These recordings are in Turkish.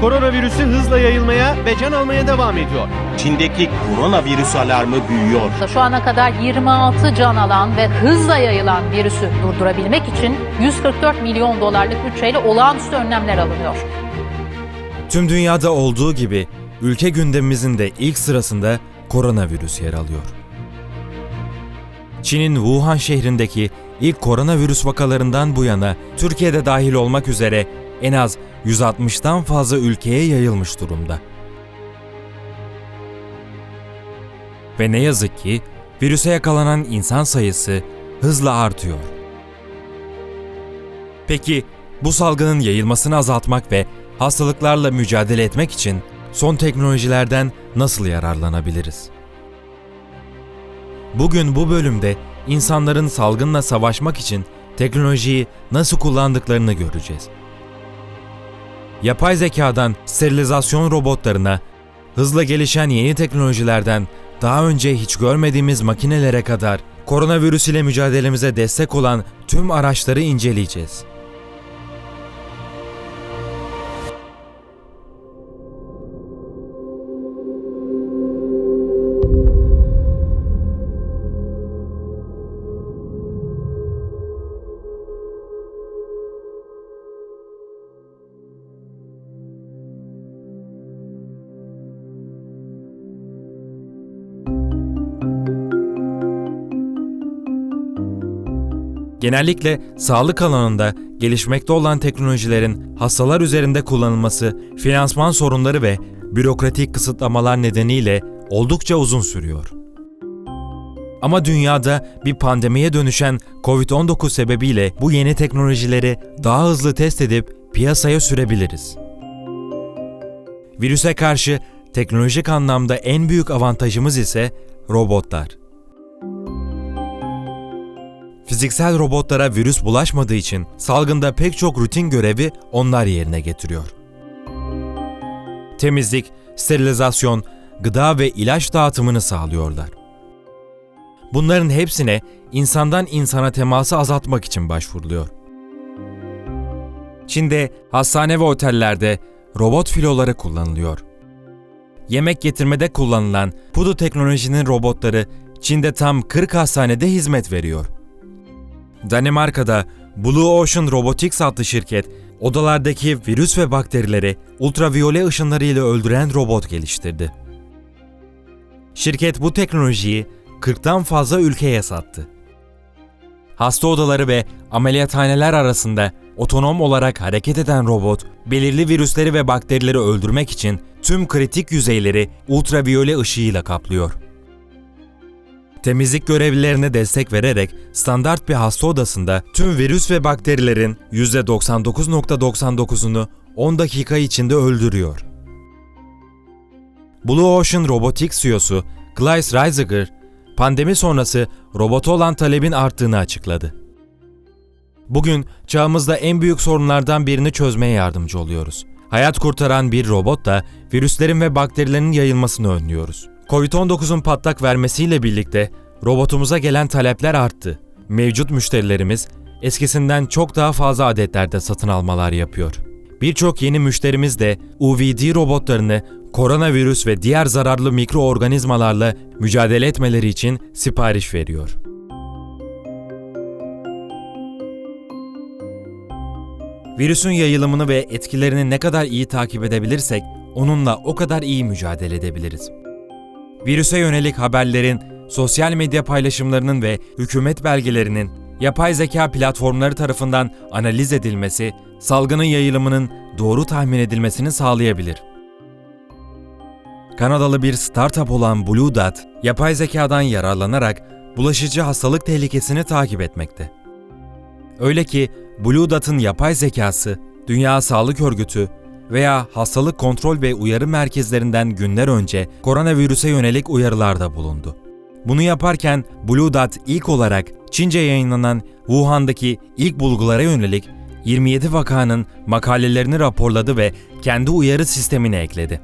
koronavirüsü hızla yayılmaya ve can almaya devam ediyor. Çin'deki koronavirüs alarmı büyüyor. Şu ana kadar 26 can alan ve hızla yayılan virüsü durdurabilmek için 144 milyon dolarlık bütçeyle olağanüstü önlemler alınıyor. Tüm dünyada olduğu gibi ülke gündemimizin de ilk sırasında koronavirüs yer alıyor. Çin'in Wuhan şehrindeki ilk koronavirüs vakalarından bu yana Türkiye'de dahil olmak üzere en az 160'tan fazla ülkeye yayılmış durumda. Ve ne yazık ki virüse yakalanan insan sayısı hızla artıyor. Peki bu salgının yayılmasını azaltmak ve hastalıklarla mücadele etmek için son teknolojilerden nasıl yararlanabiliriz? Bugün bu bölümde insanların salgınla savaşmak için teknolojiyi nasıl kullandıklarını göreceğiz. Yapay zekadan sterilizasyon robotlarına, hızla gelişen yeni teknolojilerden daha önce hiç görmediğimiz makinelere kadar koronavirüs ile mücadelemize destek olan tüm araçları inceleyeceğiz. Genellikle sağlık alanında gelişmekte olan teknolojilerin hastalar üzerinde kullanılması, finansman sorunları ve bürokratik kısıtlamalar nedeniyle oldukça uzun sürüyor. Ama dünyada bir pandemiye dönüşen COVID-19 sebebiyle bu yeni teknolojileri daha hızlı test edip piyasaya sürebiliriz. Virüse karşı teknolojik anlamda en büyük avantajımız ise robotlar. Fiziksel robotlara virüs bulaşmadığı için salgında pek çok rutin görevi onlar yerine getiriyor. Temizlik, sterilizasyon, gıda ve ilaç dağıtımını sağlıyorlar. Bunların hepsine insandan insana teması azaltmak için başvuruluyor. Çin'de hastane ve otellerde robot filoları kullanılıyor. Yemek getirmede kullanılan Pudu teknolojinin robotları Çin'de tam 40 hastanede hizmet veriyor. Danimarka'da Blue Ocean Robotics adlı şirket, odalardaki virüs ve bakterileri ultraviyole ışınlarıyla öldüren robot geliştirdi. Şirket bu teknolojiyi 40'tan fazla ülkeye sattı. Hasta odaları ve ameliyathaneler arasında otonom olarak hareket eden robot, belirli virüsleri ve bakterileri öldürmek için tüm kritik yüzeyleri ultraviyole ışığıyla kaplıyor. Temizlik görevlilerine destek vererek standart bir hasta odasında tüm virüs ve bakterilerin %99.99'unu 10 dakika içinde öldürüyor. Blue Ocean Robotics CEO'su Klaus Reisiger, pandemi sonrası robota olan talebin arttığını açıkladı. Bugün çağımızda en büyük sorunlardan birini çözmeye yardımcı oluyoruz. Hayat kurtaran bir robotla virüslerin ve bakterilerin yayılmasını önlüyoruz. Covid-19'un patlak vermesiyle birlikte robotumuza gelen talepler arttı. Mevcut müşterilerimiz eskisinden çok daha fazla adetlerde satın almalar yapıyor. Birçok yeni müşterimiz de UVD robotlarını koronavirüs ve diğer zararlı mikroorganizmalarla mücadele etmeleri için sipariş veriyor. Virüsün yayılımını ve etkilerini ne kadar iyi takip edebilirsek onunla o kadar iyi mücadele edebiliriz. Virüse yönelik haberlerin, sosyal medya paylaşımlarının ve hükümet belgelerinin yapay zeka platformları tarafından analiz edilmesi, salgının yayılımının doğru tahmin edilmesini sağlayabilir. Kanadalı bir startup olan Blue Dot, yapay zekadan yararlanarak bulaşıcı hastalık tehlikesini takip etmekte. Öyle ki Blue Dot'ın yapay zekası, Dünya Sağlık Örgütü veya hastalık kontrol ve uyarı merkezlerinden günler önce koronavirüse yönelik uyarılarda bulundu. Bunu yaparken Blue Dot ilk olarak Çince yayınlanan Wuhan'daki ilk bulgulara yönelik 27 vakanın makalelerini raporladı ve kendi uyarı sistemine ekledi.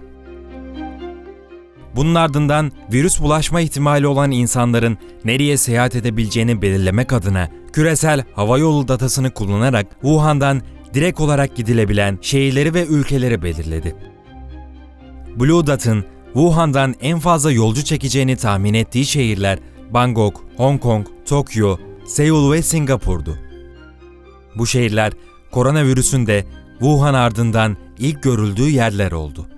Bunun ardından virüs bulaşma ihtimali olan insanların nereye seyahat edebileceğini belirlemek adına küresel havayolu datasını kullanarak Wuhan'dan direkt olarak gidilebilen şehirleri ve ülkeleri belirledi. Blue Dot'ın Wuhan'dan en fazla yolcu çekeceğini tahmin ettiği şehirler Bangkok, Hong Kong, Tokyo, Seul ve Singapur'du. Bu şehirler koronavirüsün de Wuhan ardından ilk görüldüğü yerler oldu.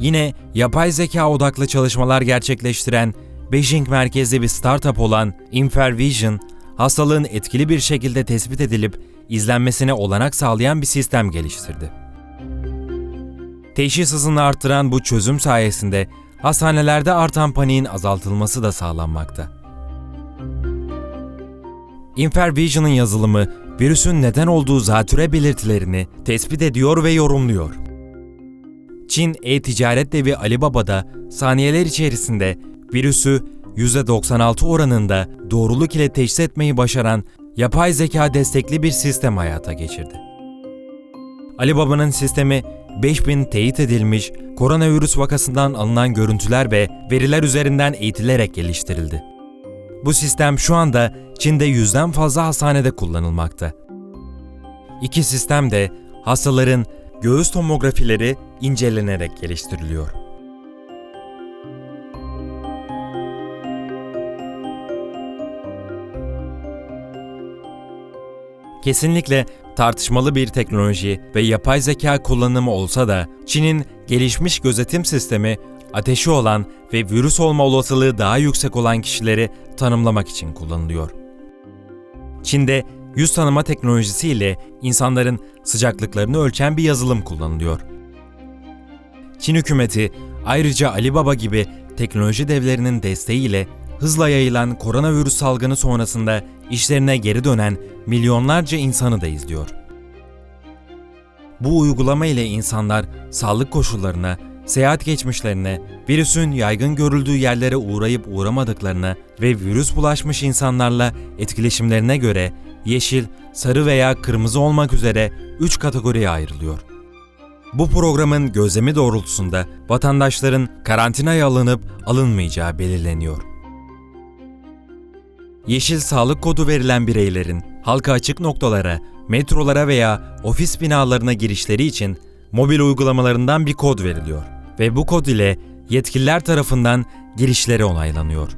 Yine yapay zeka odaklı çalışmalar gerçekleştiren Beijing merkezli bir startup olan Infervision, hastalığın etkili bir şekilde tespit edilip izlenmesine olanak sağlayan bir sistem geliştirdi. Teşhis hızını arttıran bu çözüm sayesinde hastanelerde artan paniğin azaltılması da sağlanmakta. Infervision'ın yazılımı virüsün neden olduğu zatüre belirtilerini tespit ediyor ve yorumluyor. Çin e-ticaret devi Alibaba'da saniyeler içerisinde virüsü %96 oranında doğruluk ile teşhis etmeyi başaran yapay zeka destekli bir sistem hayata geçirdi. Alibaba'nın sistemi 5000 teyit edilmiş koronavirüs vakasından alınan görüntüler ve veriler üzerinden eğitilerek geliştirildi. Bu sistem şu anda Çin'de yüzden fazla hastanede kullanılmakta. İki sistem de hastaların göğüs tomografileri incelenerek geliştiriliyor. Kesinlikle tartışmalı bir teknoloji ve yapay zeka kullanımı olsa da Çin'in gelişmiş gözetim sistemi ateşi olan ve virüs olma olasılığı daha yüksek olan kişileri tanımlamak için kullanılıyor. Çin'de yüz tanıma teknolojisi ile insanların sıcaklıklarını ölçen bir yazılım kullanılıyor. Çin hükümeti ayrıca Alibaba gibi teknoloji devlerinin desteğiyle hızla yayılan koronavirüs salgını sonrasında işlerine geri dönen milyonlarca insanı da izliyor. Bu uygulama ile insanlar sağlık koşullarına, seyahat geçmişlerine, virüsün yaygın görüldüğü yerlere uğrayıp uğramadıklarına ve virüs bulaşmış insanlarla etkileşimlerine göre yeşil, sarı veya kırmızı olmak üzere 3 kategoriye ayrılıyor. Bu programın gözlemi doğrultusunda vatandaşların karantinaya alınıp alınmayacağı belirleniyor. Yeşil sağlık kodu verilen bireylerin halka açık noktalara, metrolara veya ofis binalarına girişleri için mobil uygulamalarından bir kod veriliyor ve bu kod ile yetkililer tarafından girişleri onaylanıyor.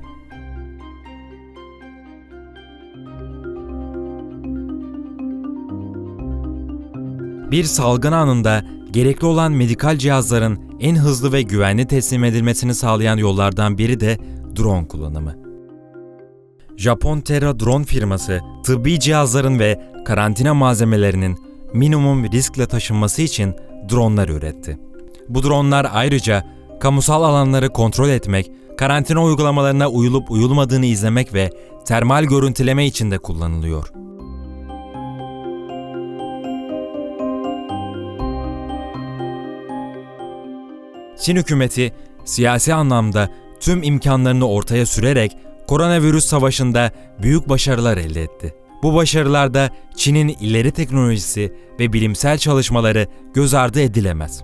Bir salgın anında gerekli olan medikal cihazların en hızlı ve güvenli teslim edilmesini sağlayan yollardan biri de drone kullanımı. Japon Terra Drone firması, tıbbi cihazların ve karantina malzemelerinin minimum riskle taşınması için dronlar üretti. Bu dronlar ayrıca kamusal alanları kontrol etmek, karantina uygulamalarına uyulup uyulmadığını izlemek ve termal görüntüleme için de kullanılıyor. Çin hükümeti siyasi anlamda tüm imkanlarını ortaya sürerek koronavirüs savaşında büyük başarılar elde etti. Bu başarılarda Çin'in ileri teknolojisi ve bilimsel çalışmaları göz ardı edilemez.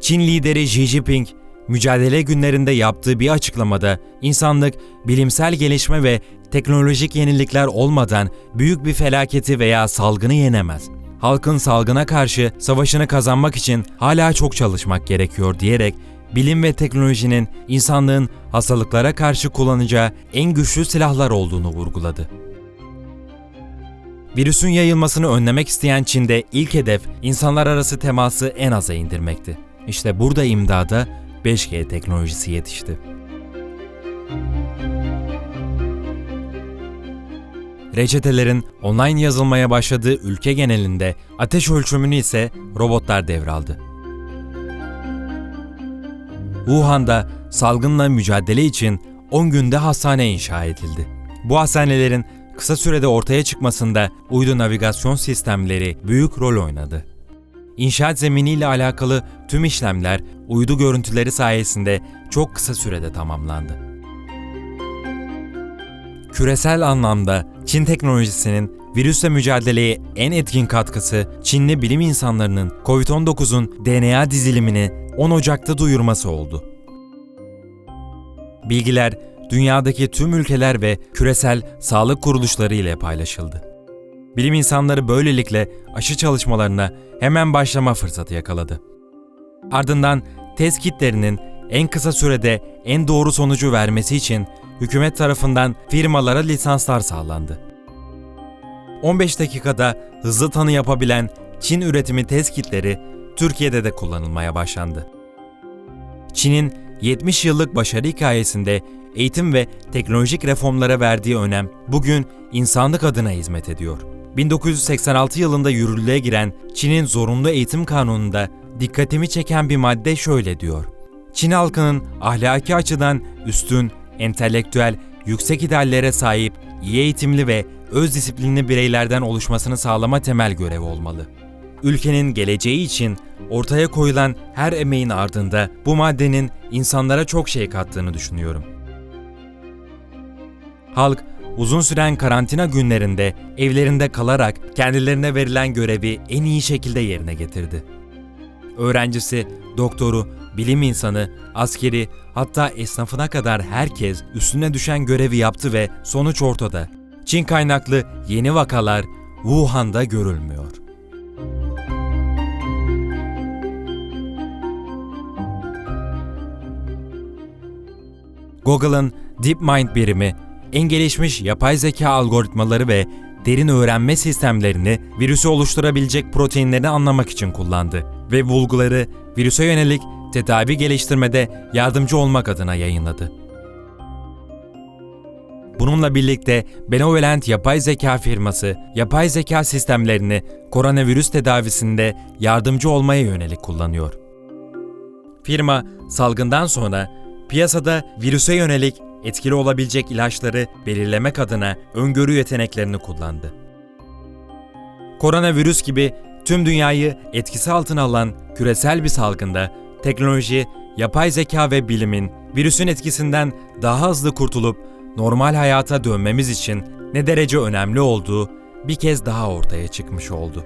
Çin lideri Xi Jinping, mücadele günlerinde yaptığı bir açıklamada insanlık bilimsel gelişme ve teknolojik yenilikler olmadan büyük bir felaketi veya salgını yenemez. Halkın salgına karşı savaşını kazanmak için hala çok çalışmak gerekiyor diyerek bilim ve teknolojinin insanlığın hastalıklara karşı kullanacağı en güçlü silahlar olduğunu vurguladı. Virüsün yayılmasını önlemek isteyen Çin'de ilk hedef insanlar arası teması en aza indirmekti. İşte burada imdada 5G teknolojisi yetişti. Reçetelerin online yazılmaya başladığı ülke genelinde ateş ölçümünü ise robotlar devraldı. Wuhan'da salgınla mücadele için 10 günde hastane inşa edildi. Bu hastanelerin kısa sürede ortaya çıkmasında uydu navigasyon sistemleri büyük rol oynadı. İnşaat zeminiyle alakalı tüm işlemler uydu görüntüleri sayesinde çok kısa sürede tamamlandı. Küresel anlamda Çin teknolojisinin virüsle mücadeleye en etkin katkısı Çinli bilim insanlarının COVID-19'un DNA dizilimini 10 Ocak'ta duyurması oldu. Bilgiler dünyadaki tüm ülkeler ve küresel sağlık kuruluşları ile paylaşıldı. Bilim insanları böylelikle aşı çalışmalarına hemen başlama fırsatı yakaladı. Ardından test kitlerinin en kısa sürede en doğru sonucu vermesi için hükümet tarafından firmalara lisanslar sağlandı. 15 dakikada hızlı tanı yapabilen Çin üretimi test kitleri Türkiye'de de kullanılmaya başlandı. Çin'in 70 yıllık başarı hikayesinde eğitim ve teknolojik reformlara verdiği önem bugün insanlık adına hizmet ediyor. 1986 yılında yürürlüğe giren Çin'in zorunlu eğitim kanununda dikkatimi çeken bir madde şöyle diyor. Çin halkının ahlaki açıdan üstün, entelektüel, yüksek ideallere sahip, iyi eğitimli ve öz disiplinli bireylerden oluşmasını sağlama temel görevi olmalı. Ülkenin geleceği için ortaya koyulan her emeğin ardında bu maddenin insanlara çok şey kattığını düşünüyorum. Halk uzun süren karantina günlerinde evlerinde kalarak kendilerine verilen görevi en iyi şekilde yerine getirdi. Öğrencisi, doktoru, bilim insanı, askeri hatta esnafına kadar herkes üstüne düşen görevi yaptı ve sonuç ortada. Çin kaynaklı yeni vakalar Wuhan'da görülmüyor. Google'ın DeepMind birimi, en gelişmiş yapay zeka algoritmaları ve derin öğrenme sistemlerini virüsü oluşturabilecek proteinleri anlamak için kullandı ve bulguları virüse yönelik tedavi geliştirmede yardımcı olmak adına yayınladı. Bununla birlikte Benevolent yapay zeka firması, yapay zeka sistemlerini koronavirüs tedavisinde yardımcı olmaya yönelik kullanıyor. Firma, salgından sonra piyasada virüse yönelik etkili olabilecek ilaçları belirlemek adına öngörü yeteneklerini kullandı. Koronavirüs gibi tüm dünyayı etkisi altına alan küresel bir salgında teknoloji, yapay zeka ve bilimin virüsün etkisinden daha hızlı kurtulup normal hayata dönmemiz için ne derece önemli olduğu bir kez daha ortaya çıkmış oldu.